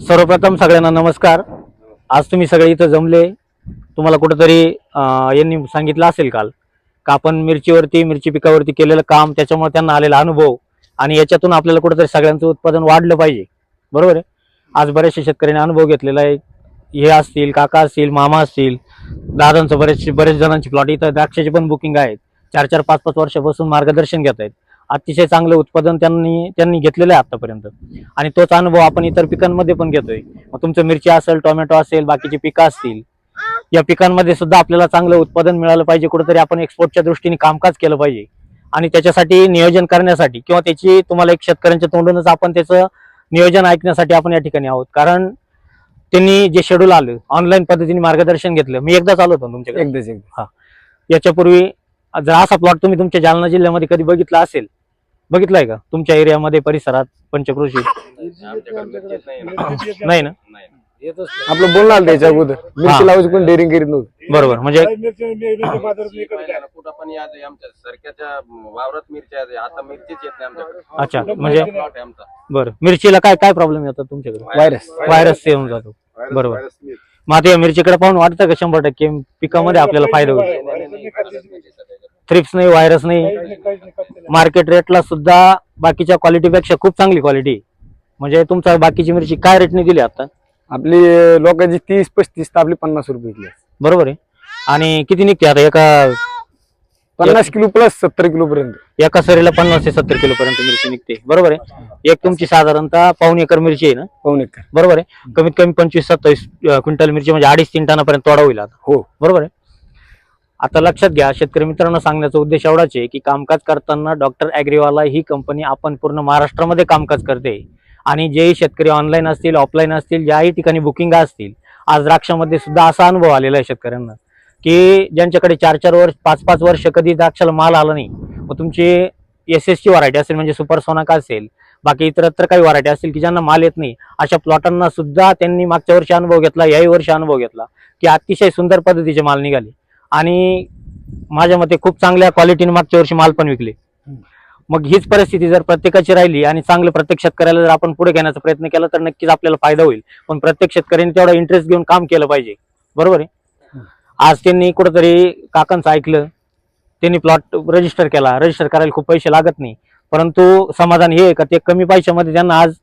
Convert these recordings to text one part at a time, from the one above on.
सर्वप्रथम सगळ्यांना नमस्कार. आज तुम्ही सगळे इथं जमले. तुम्हाला कुठंतरी यांनी सांगितलं असेल काल का आपण मिरचीवरती मिरची पिकावरती केलेलं काम त्याच्यामुळे त्यांना आलेला अनुभव आणि याच्यातून आपल्याला कुठंतरी सगळ्यांचं उत्पादन वाढलं पाहिजे. बरोबर आहे? आज बऱ्याचशा शेतकऱ्यांनी अनुभव घेतलेला आहे. हे असतील काका असतील मामा असतील दादांचं बरेचसे बरेच जणांची प्लॉट इथं द्राक्षाची पण बुकिंग आहेत. चार चार पाच पाच वर्षापासून मार्गदर्शन घेत आहेत अतिशय चांगलं उत्पादन त्यांनी त्यांनी घेतलेलं आहे आतापर्यंत. आणि तोच अनुभव आपण इतर पिकांमध्ये पण घेतोय. मग तुमचं मिरची असेल टोमॅटो असेल बाकीची पिकं असतील या पिकांमध्ये सुद्धा आपल्याला चांगलं उत्पादन मिळालं पाहिजे. कुठेतरी आपण एक्सपोर्टच्या दृष्टीने कामकाज केलं पाहिजे. आणि त्याच्यासाठी नियोजन करण्यासाठी किंवा त्याची तुम्हाला एक शेतकऱ्यांच्या तोंडूनच आपण त्याचं नियोजन ऐकण्यासाठी आपण या ठिकाणी आहोत. कारण त्यांनी जे शेड्यूल आलं ऑनलाईन पद्धतीने मार्गदर्शन घेतलं. मी एकदाच आलो होतो तुमच्याकडे. एकदाच एकदा याच्यापूर्वी जर असा प्लॉट तुम्ही तुमच्या जालना जिल्ह्यामध्ये कधी बघितला असेल बघितलाय का तुमच्या एरियामध्ये परिसरात पंचकृषी नाही ना आपलं बोलणं आलं त्याच्या अगोदर मिरची लावायची कोण डेअरिंग करीत नव्हतं बरोबर म्हणजे कुठं पण आमच्या सरक्याच्या वावरात मिरच्या आहेत. आता मिरचीच येत नाही आमच्याकडे अच्छा म्हणजे प्लॉट आहे आमचा बरं मिरचीला काय काय प्रॉब्लेम येतात तुमच्याकडे व्हायरस व्हायरस येऊन जातो बरोबर मग आता या मिरचीकडे पाहून वाटतं का शंभर टक्के पिकामध्ये आपल्याला फायदा होईल थ्रिप्स नाही व्हायरस नाही. मार्केट रेटला सुद्धा बाकीच्या क्वालिटीपेक्षा खूप चांगली क्वालिटी म्हणजे तुमचा बाकीची मिरची काय रेटने दिली आता? आपली लोकांची तीस पस्तीस तर आपली पन्नास रुपये विकली बरोबर आहे. आणि किती निघते आता? एका पन्नास किलो प्लस सत्तर किलो पर्यंत. एका सरीला पन्नास ते सत्तर किलो पर्यंत मिरची निघते. बरोबर आहे. एक तुमची साधारणतः पाऊन एकर मिरची आहे ना? पाऊन एकर. बरोबर आहे. कमीत कमी पंचवीस सत्तावीस क्विंटल मिरची म्हणजे अडीच तीन टनापर्यंत तोडा होईल आता. हो. बरोबर आहे. आता लक्षात घ्या शेतकरी मित्रांना सांगण्याचा उद्देश एवढाच आहे की कामकाज करताना डॉक्टर ॲग्रीवाला ही कंपनी आपण पूर्ण महाराष्ट्रामध्ये कामकाज करते. आणि जेही शेतकरी ऑनलाईन असतील ऑफलाईन असतील ज्याही ठिकाणी बुकिंग असतील आज द्राक्षामध्ये सुद्धा असा अनुभव आलेला आहे शेतकऱ्यांना की ज्यांच्याकडे चार चार वर्ष पाच पाच वर्ष कधी द्राक्षाला माल आला नाही मग तुमची एस एसची व्हरायटी असेल म्हणजे सुपर सोनाका असेल बाकी इतरत्र काही व्हरायटी असतील की ज्यांना माल येत नाही अशा प्लॉटांना सुद्धा त्यांनी मागच्या वर्षी अनुभव घेतला याही वर्षी अनुभव घेतला की अतिशय सुंदर पद्धतीचे माल निघाले. आणि माझ्या मते खूप चांगल्या क्वालिटीने मागच्या वर्षी माल पण विकले. मग हीच परिस्थिती जर प्रत्येकाची राहिली आणि चांगलं प्रत्येक शेतकऱ्याला जर आपण पुढे घेण्याचा प्रयत्न केला तर नक्कीच आपल्याला फायदा होईल. पण प्रत्येक शेतकऱ्यांनी तेवढा इंटरेस्ट घेऊन काम केलं पाहिजे. बरोबर आहे? आज त्यांनी कुठंतरी काकांचं ऐकलं त्यांनी प्लॉट रजिस्टर केला. रजिस्टर करायला खूप पैसे लागत नाही. परंतु समाधान हे आहे का ते कमी पैशामध्ये त्यांना आज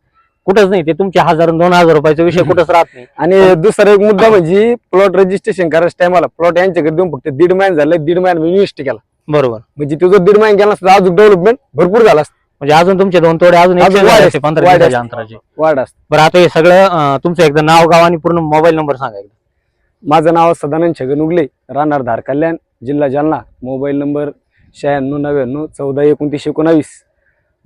कुठंच नाही ते तुमचे हजार दोन हजार रुपयाचा विषय कुठंच राहत नाही. आणि दुसरा एक मुद्दा म्हणजे प्लॉट रजिस्ट्रेशन करायच्या टायमाला प्लॉट यांच्याकडे देऊन फक्त दीड महिना झालं दीड महिना इन्व्हेस्ट केला. बरोबर. म्हणजे तुझं दीड महिना गेला असता अजून डेव्हलपमेंट भरपूर झाला असतं. म्हणजे अजून तुमचे दोन तोडे अजून एकशे वाढ झाले असते, पंधरा वाढ दिवसाच्या असते. अंतराचे. वाढ असत. बरं आता हे सगळं अं, तुमचं एकदा नाव गाव आणि पूर्ण मोबाईल नंबर सांगा एकदा. माझं नाव सदानंद छगन उगले राहणार धार कल्याण जिल्हा जालना मोबाईल नंबर शहाण्णव नव्याण्णव चौदा एकोणतीस एकोणावीस.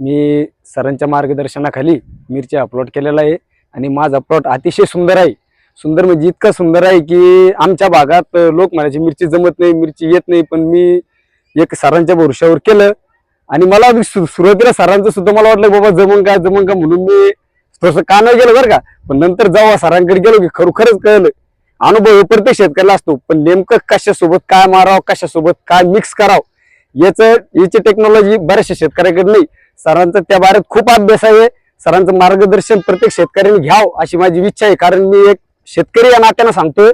मी सरांच्या मार्गदर्शनाखाली मिरची अपलोड केलेला आहे. आणि माझा प्लॉट अतिशय सुंदर आहे. सुंदर म्हणजे इतका सुंदर आहे की आमच्या भागात लोक म्हणायचे मिरची जमत नाही मिरची येत नाही. पण मी एक सरांच्या भरोशावर केलं. आणि मला अगदी सु- सुरुवातीला सरांचं सुद्धा मला वाटलं बाबा जमन का जमन का? म्हणून मी थोडंसं नाही गेलं बरं का. पण नंतर जेव्हा सरांकडे गेलो की खरोखरच कळलं. अनुभव हे प्रत्येक शेतकऱ्याला असतो. पण नेमकं कशासोबत काय मारावं कशासोबत काय मिक्स करावं याचं याची टेक्नॉलॉजी बऱ्याचशा शेतकऱ्याकडे नाही. सरांचा त्या बारेत खूप अभ्यास आहे. सरांचं मार्गदर्शन प्रत्येक शेतकऱ्याने घ्यावं अशी माझी इच्छा आहे. कारण मी एक शेतकरी या नात्यानं सांगतोय.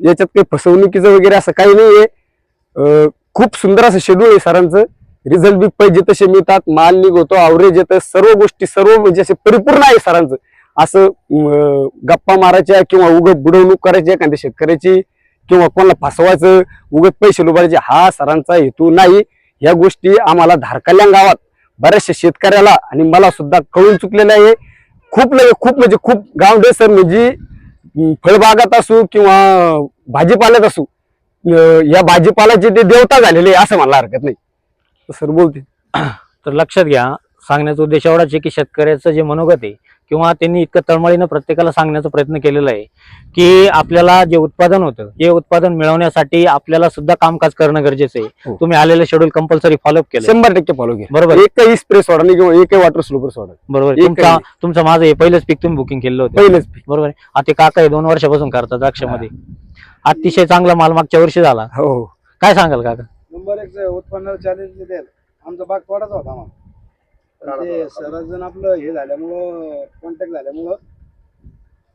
याच्यात काही फसवणुकीचं वगैरे असं काही नाही आहे खूप सुंदर असं शेड्यूल आहे सरांचं. रिझल्ट बी पैसे तसे मिळतात. माल निघतो अवरेज येतं. सर्व गोष्टी सर्व म्हणजे असे परिपूर्ण आहे सरांचं. असं गप्पा मारायच्या किंवा उगत बुडवणूक करायची एखाद्या शेतकऱ्याची किंवा कोणाला फसवायचं उगत पैसे लुबाडायचे हा सरांचा हेतू नाही. या गोष्टी आम्हाला धारकल्या गावात बऱ्याचशा शेतकऱ्याला आणि मला सुद्धा कळून चुकलेलं आहे. खूप लगे खूप म्हणजे खूप गाव सर म्हणजे फळबागात असू किंवा भाजीपाल्यात असू या भाजीपाल्याचे ते देवता झालेले आहे असं मला हरकत नाही. सर बोलते. तर लक्षात घ्या सांगण्याचा उद्देश एवढाच आहे की शेतकऱ्याचं जे मनोगत आहे किंवा त्यांनी इतकं तळमळीनं प्रत्येकाला सांगण्याचा प्रयत्न केलेला आहे की आपल्याला जे उत्पादन होतं हे उत्पादन मिळवण्यासाठी आपल्याला सुद्धा कामकाज करणं गरजेचं आहे. हो. तुम्ही आलेलं शेड्यूल कंपल्सरी फॉलोअप केलं शंभर टक्के फॉलो केलं. बरोबर. एकही स्प्रे सोडा नाही किंवा एकही वॉटर स्लोपर सोडा बरोबर. तुमचा तुमचं माझं हे पहिलंच पीक तुम्ही बुकिंग केलं होतं. पहिलेच बरोबर आहे. आता ते काका हे दोन वर्षापासून करतात द्राक्षामध्ये. अतिशय चांगला माल मागच्या वर्षी झाला. हो हो. काय सांगाल काका? नंबर एक उत्पन्न चॅलेंज आमचा बाग थोडाच होता मग पण ते सरजण आपलं हे झाल्यामुळं कॉन्टॅक्ट झाल्यामुळं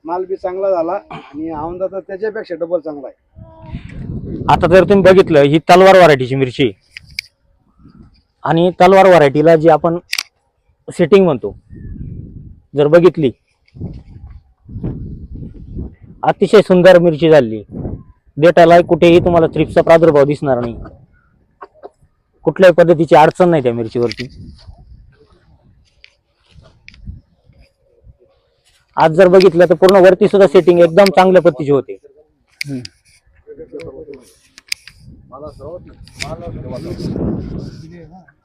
माल बी चांगला झाला आणि औंदा तर त्याच्यापेक्षा डबल चांगला आहे. आता जर तुम्ही बघितलं ही तलवार व्हरायटीची मिरची. आणि तलवार व्हरायटीला जी आपण सेटिंग म्हणतो जर बघितली अतिशय सुंदर मिरची झाली. देटाला कुठेही तुम्हाला थ्रिप्सचा प्रादुर्भाव दिसणार नाही. कुठल्याही पद्धतीची अडचण नाही त्या मिरचीवरती. आज जर बघितलं तर पूर्ण वरती सुद्धा सेटिंग एकदम चांगल्या पद्धतीची होते.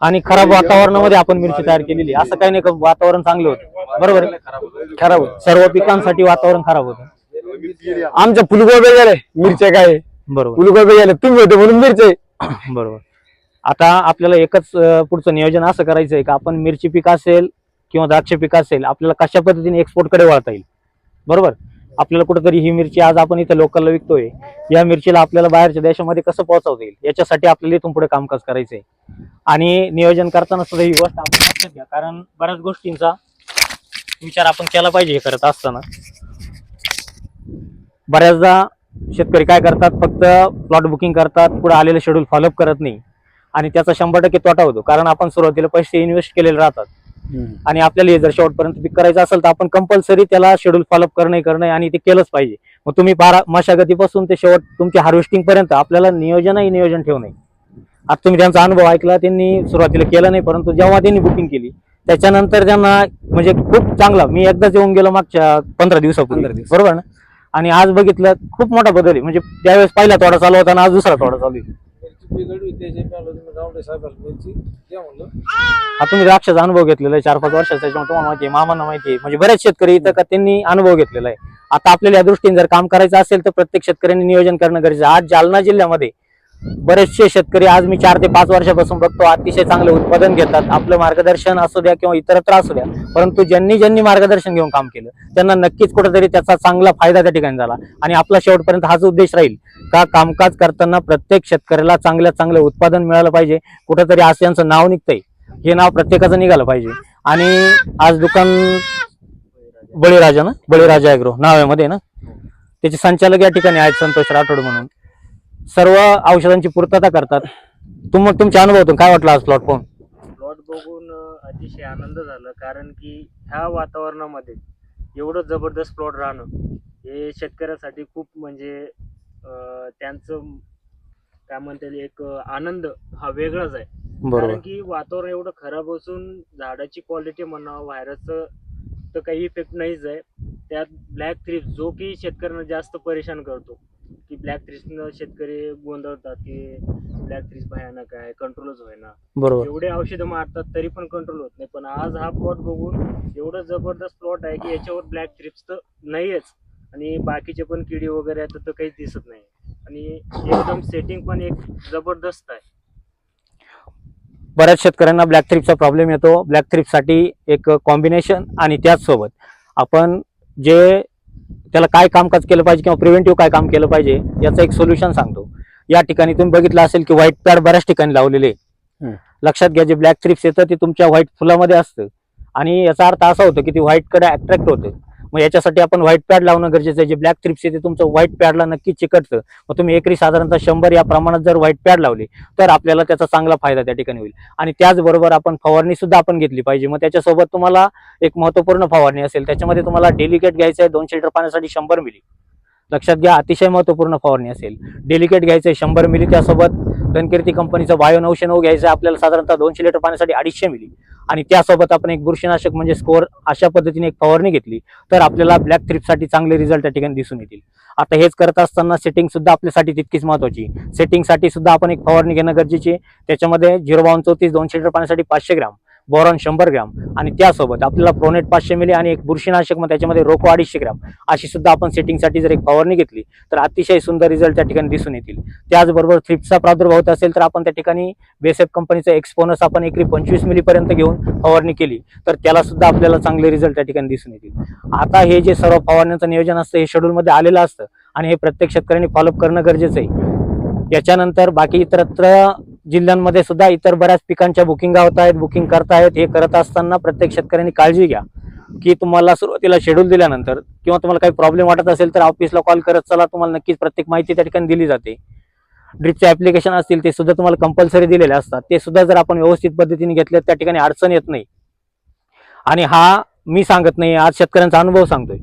आणि खराब वातावरणामध्ये आपण मिरची तयार केलेली. असं काही नाही का वातावरण चांगलं होतं. बरोबर? खराब सर्व पिकांसाठी वातावरण खराब होतं. आमच्या फुलगोबे गेले मिरच्या काय बरोबर. फुलगोबे गेले तुम्ही होते म्हणून मिरचे बरोबर. आता आपल्याला एकच पुढचं नियोजन असं करायचं आहे का? आपण मिरची पीक असेल किंवा द्राक्ष पिक असेल आपल्याला कशा पद्धतीने एक्सपोर्टकडे वळता येईल? बरोबर? आपल्याला कुठंतरी ही मिरची आज आपण इथं लोकलला विकतोय. या मिरचीला आपल्याला बाहेरच्या देशामध्ये कसं पोहोचवता येईल? याच्यासाठी आपल्याला इथून पुढे कामकाज करायचंय. आणि नियोजन करताना सुद्धा ही गोष्ट आपण लक्षात घ्या कारण बऱ्याच गोष्टींचा विचार आपण केला पाहिजे हे करत असताना. बऱ्याचदा शेतकरी काय करतात फक्त प्लॉट बुकिंग करतात पुढे आलेलं शेड्यूल फॉलोअप करत नाही. आणि त्याचा शंभर टक्के तोटा होतो कारण आपण सुरुवातीला पैसे इन्व्हेस्ट केलेले राहतात. आणि आपल्याला हे जर शेवटपर्यंत पिक करायचं असेल तर आपण कंपल्सरी त्याला शेड्यूल फॉलोअप करणं करणं आणि ते केलंच पाहिजे. मग तुम्ही बारा मशागतीपासून ते शेवट तुमच्या हार्वेस्टिंग पर्यंत आपल्याला नियोजनही नियोजन ठेवणे आता तुम्ही त्यांचा अनुभव ऐकला त्यांनी सुरुवातीला केला नाही परंतु जेव्हा त्यांनी बुकिंग केली त्याच्यानंतर त्यांना म्हणजे खूप चांगला मी एकदाच येऊन गेलो मागच्या पंधरा दिवसापूर्वी. पंधरा दिवस. बरोबर ना? आणि आज बघितलं खूप मोठा बदल आहे. म्हणजे त्यावेळेस पहिला तोडा चालू होता आणि आज दुसरा तोडा चालू आहे. हा तुम्ही द्राक्षाचा अनुभव घेतलेला आहे चार पाच वर्षाचा त्याच्यामुळे तुम्हाला माहिती आहे मामांना माहिती आहे. म्हणजे बरेच शेतकरी इथं का त्यांनी अनुभव घेतलेला आहे. आता आपल्याला या दृष्टीने जर काम करायचं असेल तर प्रत्येक शेतकऱ्यांनी नियोजन करणं गरजेचं आहे. आज जालना जिल्ह्यामध्ये बरेचसे शेतकरी आज मी चार ते पाच वर्षापासून बघतो अतिशय चांगले उत्पादन घेतात. आपलं मार्गदर्शन असू द्या किंवा इतरत्र असू द्या परंतु ज्यांनी ज्यांनी मार्गदर्शन घेऊन काम केलं त्यांना नक्कीच कुठेतरी त्याचा चांगला फायदा त्या ठिकाणी झाला. आणि आपला शेवटपर्यंत हाच उद्देश राहील का कामकाज करताना प्रत्येक शेतकऱ्याला चांगल्या चांगलं उत्पादन मिळालं पाहिजे कुठेतरी आज यांचं नाव निघतंय हे नाव प्रत्येकाचं निघालं पाहिजे. आणि आज दुकान बळीराजा ना बळीराजा ॲग्रो नावमध्ये ना? त्याचे संचालक या ठिकाणी आहेत संतोष राठोड म्हणून. सर्व औषधांची पूर्तता करतात. तुम तुमच्या अनुभवातून काय वाटलं आज प्लॉट पाहून? प्लॉट बघून अतिशय आनंद झाला. कारण की ह्या वातावरणामध्ये एवढं जबरदस्त प्लॉट राहणं हे शेतकऱ्यासाठी खूप म्हणजे त्यांचं काय म्हणता येईल एक आनंद हा वेगळाच आहे. कारण की वातावरण एवढं खराब असून झाडाची क्वालिटी म्हणा व्हायरसचं तर काही इफेक्ट नाहीच आहे. त्यात ब्लॅक थ्रिप्स जो की शेतकऱ्यांना जास्त परेशान करतो. की ब्लॅक थ्रिप्सनं शेतकरी गोंधळतात की ब्लॅक थ्रिप्स भयानक आहे कंट्रोलच होईना. बरोबर. एवढे औषधं मारतात तरी पण कंट्रोल होत नाही. पण आज हा प्लॉट बघून एवढं जबरदस्त प्लॉट आहे की याच्यावर ब्लॅक थ्रिप्स तर नाहीच आणि बाकीचे पण किडी वगैरे आहेत तर काहीच दिसत नाही. आणि एकदम सेटिंग पण एक जबरदस्त आहे. बऱ्याच शेतकऱ्यांना ब्लॅक थ्रिपचा प्रॉब्लेम येतो. ब्लॅक थ्रिपसाठी एक कॉम्बिनेशन आणि त्याचसोबत आपण जे त्याला काय कामकाज केलं पाहिजे किंवा प्रिव्हेंटिव्ह काय काम केलं पाहिजे याचं एक सोल्युशन सांगतो. या ठिकाणी तुम्ही बघितलं असेल की व्हाईट पॅड बऱ्याच ठिकाणी लावलेले. लक्षात घ्या जे ब्लॅक थ्रिप्स येतं ते तुमच्या व्हाईट फुलामध्ये असतं. आणि याचा अर्थ असा होतो की ती व्हाईटकडे अट्रॅक्ट होते. मग याच्यासाठी आपण व्हाईट पॅड लावणं गरजेचं आहे. जे ब्लॅक थ्रिप्स ते तुमचं व्हाईट पॅडला नक्की चिकटतं. मग तुम्ही एकरी साधारणतः शंभर या प्रमाणात जर व्हाईट पॅड लावली तर आपल्याला त्याचा चांगला फायदा त्या ठिकाणी होईल. आणि त्याचबरोबर आपण फवारणी सुद्धा आपण घेतली पाहिजे. मग त्याच्यासोबत तुम्हाला एक महत्त्वपूर्ण फवारणी असेल त्याच्यामध्ये तुम्हाला डेलिकेट घ्यायचं आहे दोनशे लिटर पाण्यासाठी शंभर मिली लक्षात घ्या अतिशय महत्त्वपूर्ण फवारणी असेल. डेलिकेट घ्यायचं आहे शंभर मिली त्यासोबत धनकीर्ती कंपनीचं बायो नऊशे नऊ घ्यायचं आहे. आपल्याला साधारणतः दोनशे लिटर पाण्यासाठी अडीचशे मिली आणि त्यासोबत आपण एक बुरशीनाशक म्हणजे स्कोअर अशा पद्धतीने एक फवारणी घेतली तर आपल्याला ब्लॅक थ्रिपसाठी चांगले रिझल्ट त्या ठिकाणी दिसून येतील. आता हेच करत असताना सेटिंग सुद्धा आपल्यासाठी तितकीच महत्वाची. सेटिंगसाठी सुद्धा आपण एक फवारणी घेणं गरजेची आहे. त्याच्यामध्ये झिरो बावन चौतीस दोनशे लिटर पाण्यासाठी पाचशे ग्राम. बोरॉन शंभर ग्राम आणि त्यासोबत आपल्याला प्रोनेट पाचशे मिली आणि एक बुरशीनाशक मग त्याच्यामध्ये रोको अडीचशे ग्राम अशी सुद्धा आपण सेटिंगसाठी जर एक फवारणी घेतली तर अतिशय सुंदर रिझल्ट त्या ठिकाणी दिसून येतील. त्याचबरोबर थ्रिप्सचा प्रादुर्भाव होत असेल तर आपण त्या ठिकाणी बेसेफ कंपनीचा एक्सपोनस आपण एकरी पंचवीस मिलीपर्यंत घेऊन फवारणी केली तर त्याला सुद्धा आपल्याला चांगले रिझल्ट त्या ठिकाणी दिसून येतील. आता हे जे सर्व फवारण्याचं नियोजन असतं हे शेड्यूलमध्ये आलेलं असतं आणि हे प्रत्येक शेतकऱ्यांनी फॉलोअप करणं गरजेचं आहे. याच्यानंतर बाकी इतरत्र जिल्ह्यांमध्ये सुद्धा इतर बऱ्याच पिकांच्या बुकिंगा होत आहेत बुकिंग करतायत हे करत असताना प्रत्येक शेतकऱ्यांनी काळजी घ्या. की तुम्हाला सुरुवातीला शेड्यूल दिल्यानंतर किंवा तुम्हाला काही प्रॉब्लेम वाटत असेल तर ऑफिसला कॉल करत चला. तुम्हाला नक्कीच प्रत्येक माहिती त्या ठिकाणी दिली जाते. ड्रिपचे ऍप्लिकेशन असतील ते सुद्धा तुम्हाला कंपल्सरी दिलेले असतात. ते सुद्धा जर आपण व्यवस्थित पद्धतीने घेतले त्या ठिकाणी अडचण येत नाही. आणि हा मी सांगत नाही आज शेतकऱ्यांचा अनुभव सांगतोय.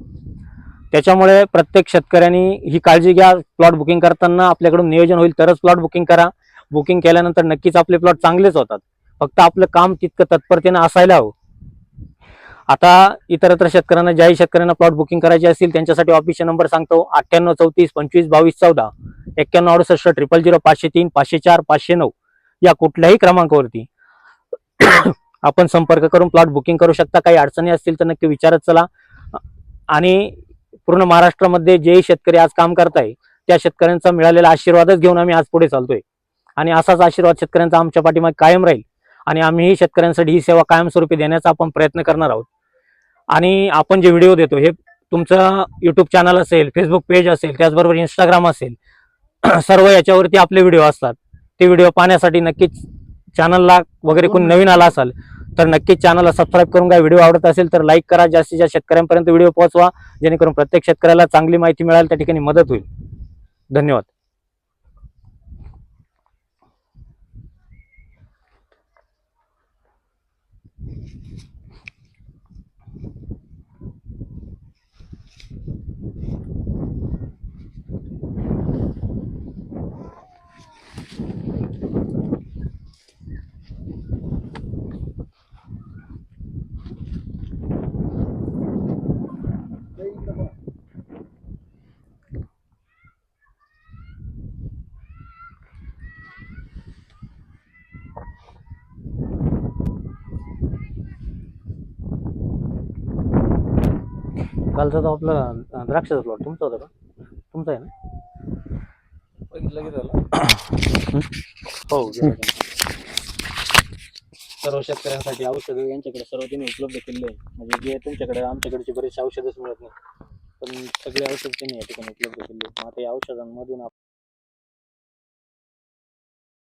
त्याच्यामुळे प्रत्येक शेतकऱ्यांनी ही काळजी घ्या. प्लॉट बुकिंग करताना आपल्याकडून नियोजन होईल तरच प्लॉट बुकिंग करा. बुकिंग केल्यानंतर नक्कीच आपले प्लॉट चांगलेच होतात. फक्त आपलं काम तितकं तत्परतेनं असायला हवं. आता इतरत्र शेतकऱ्यांना ज्याही शेतकऱ्यांना प्लॉट बुकिंग करायचे असतील त्यांच्यासाठी ऑफिसचे नंबर सांगतो. अठ्ठ्याण्णव चौतीस पंचवीस बावीस चौदा एक्क्याण्णव अडुसष्ट ट्रिपल झिरो पाचशे तीन पाचशे चार पाचशे नऊ या कुठल्याही क्रमांकावरती आपण संपर्क करून प्लॉट बुकिंग करू शकता. काही अडचणी असतील तर नक्की विचारत चला. आणि पूर्ण महाराष्ट्रामध्ये जेही शेतकरी आज काम करताय त्या शेतकऱ्यांचा मिळालेला आशीर्वादच घेऊन आम्ही आज पुढे चालतोय. आणि असाच आशीर्वाद शेतकऱ्यांचा आमच्या पाठीमागे कायम राहील. आणि आम्हीही शेतकऱ्यांसाठी ही सेवा कायमस्वरूपी देण्याचा आपण प्रयत्न करणार आहोत. आणि आपण जे व्हिडिओ देतो हे तुमचं युट्यूब चॅनल असेल फेसबुक पेज असेल त्याचबरोबर इंस्टाग्राम असेल सर्व याच्यावरती आपले व्हिडिओ असतात. ते व्हिडिओ पाहण्यासाठी नक्कीच चॅनलला वगैरे कोणी नवीन आला असाल तर नक्कीच चॅनलला सबस्क्राईब करून काय व्हिडिओ आवडत असेल तर लाईक करा. जास्तीत जास्त शेतकऱ्यांपर्यंत व्हिडिओ पोहोचवा जेणेकरून प्रत्येक शेतकऱ्याला चांगली माहिती मिळाल त्या ठिकाणी मदत होईल. धन्यवाद. कालचा तो आपला द्राक्षाचा प्लॉट तुमचा होता का? तुमचा आहे ना? हो गेला. का? सर्व शेतकऱ्यांसाठी औषधं यांच्याकडे सर्व त्यांनी उपलब्ध केले आहे म्हणजे जे तुमच्याकडे आमच्याकडचे बरेचसे औषधच मिळत नाही पण सगळे औषध त्यांनी या ठिकाणी उपलब्ध केले मग आता या औषधांमधून